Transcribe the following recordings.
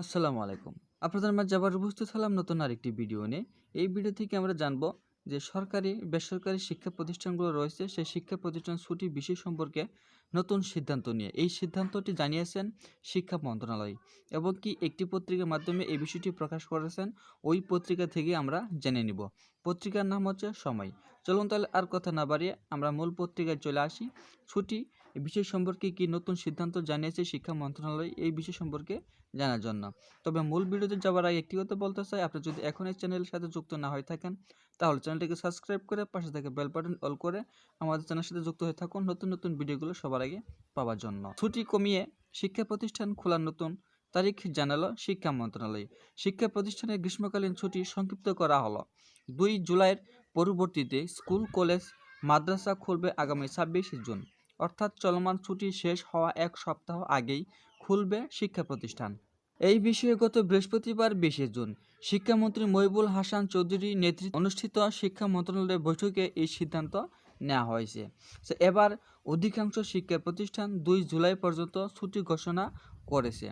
আসসালামু আলাইকুম। আপনাদের মাঝে আবার উপস্থিত হলাম নতুন আরেকটি ভিডিও নিয়ে। এই ভিডিও থেকে আমরা জানব যে সরকারি, বেসরকারি শিক্ষা প্রতিষ্ঠানগুলো রয়েছে, সেই শিক্ষা প্রতিষ্ঠান ছুটি বিষয় সম্পর্কে নতুন সিদ্ধান্ত নিয়ে। এই সিদ্ধান্তটি জানিয়েছেন শিক্ষা মন্ত্রণালয় এবং কি একটি পত্রিকার মাধ্যমে এই বিষয়টি প্রকাশ করেছেন, ওই পত্রিকা থেকে আমরা জেনে নিব। পত্রিকার নাম হচ্ছে সময়। চলুন তাহলে আর কথা না বাড়িয়ে আমরা মূল পত্রিকায় চলে আসি। ছুটি বিষয় সম্পর্কে কি নতুন সিদ্ধান্ত জানিয়েছে শিক্ষা মন্ত্রণালয়, এই বিষয় সম্পর্কে জানার জন্য। তবে মূল ভিডিওতে যাওয়ার আগে একটি কথা বলতে চাই, আপনি যদি এখন এই চ্যানেলের সাথে যুক্ত না হয়ে থাকেন, তাহলে চ্যানেলটিকে সাবস্ক্রাইব করে পাশে থেকে বেল বাটন অল করে আমাদের চ্যানেলের সাথে যুক্ত হয়ে থাকুন। নতুন নতুন ভিডিওগুলো সবার আগে পাওয়ার জন্য। ছুটি কমিয়ে শিক্ষা প্রতিষ্ঠান খোলার নতুন তারিখ জানালো শিক্ষা মন্ত্রণালয়। শিক্ষা প্রতিষ্ঠানের গ্রীষ্মকালীন ছুটি সংক্ষিপ্ত করা হলো। দুই জুলাইয়ের পরবর্তীতে স্কুল, কলেজ, মাদ্রাসা খুলবে আগামী ছাব্বিশে জুন। অর্থাৎ চলমান ছুটি শেষ হওয়া এক সপ্তাহ আগেই খুলবে শিক্ষা প্রতিষ্ঠান। এই বিষয়ে গত বৃহস্পতিবার বিশে জুন শিক্ষামন্ত্রী মহিবুল হাসান চৌধুরীর নেতৃত্বে অনুষ্ঠিত শিক্ষা মন্ত্রণালয়ের বৈঠকে এই সিদ্ধান্ত নেওয়া হয়েছে। এবার অধিকাংশ শিক্ষা প্রতিষ্ঠান দুই জুলাই পর্যন্ত ছুটি ঘোষণা করেছে।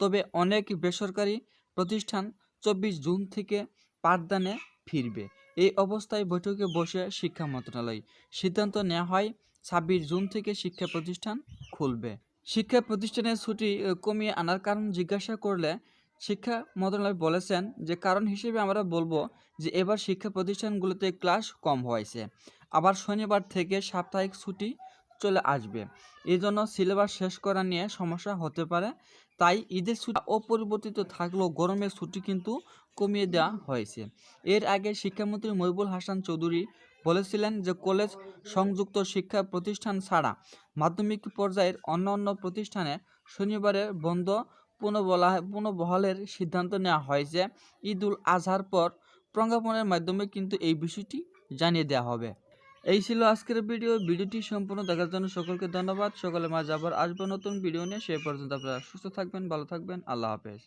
তবে অনেক বেসরকারি প্রতিষ্ঠান চব্বিশ জুন থেকে পাঠদানে ফিরবে। এই অবস্থায় বৈঠকে বসে শিক্ষা মন্ত্রণালয় সিদ্ধান্ত নেওয়া হয়, ছাব্বিশ জুন থেকে শিক্ষা প্রতিষ্ঠান খুলবে। শিক্ষা প্রতিষ্ঠানের ছুটি কমিয়ে আনার কারণ জিজ্ঞাসা করলে শিক্ষা মন্ত্রণালয় বলেছেন যে, কারণ হিসেবে আমরা বলব যে, এবার শিক্ষা প্রতিষ্ঠানগুলোতে ক্লাস কম হয়েছে। আবার শনিবার থেকে সাপ্তাহিক ছুটি চলে আসবে। জন্য সিলেবাস শেষ করা নিয়ে সমস্যা হতে পারে। তাই ঈদের ছুটি অপরিবর্তিত থাকলেও গরমের ছুটি কিন্তু কমিয়ে দেওয়া হয়েছে। এর আগে শিক্ষামন্ত্রী মহিবুল হাসান চৌধুরী বলেছিলেন যে, কলেজ সংযুক্ত শিক্ষা প্রতিষ্ঠান ছাড়া মাধ্যমিক পর্যায়ের অন্য অন্য প্রতিষ্ঠানে শনিবারে বন্ধ পুনঃবলা পুনঃবহালের সিদ্ধান্ত নেওয়া হয়েছে। ঈদ উল আজহার পর প্রজ্ঞাপনের মাধ্যমে কিন্তু এই বিষয়টি জানিয়ে দেওয়া হবে। এই ছিল আজকের ভিডিও। ভিডিওটি সম্পূর্ণ দেখার জন্য সকলকে ধন্যবাদ। সকলে মাঝ আবার আসব নতুন ভিডিও নিয়ে। সে পর্যন্ত আপনারা সুস্থ থাকবেন, ভালো থাকবেন। আল্লাহ হাফেজ।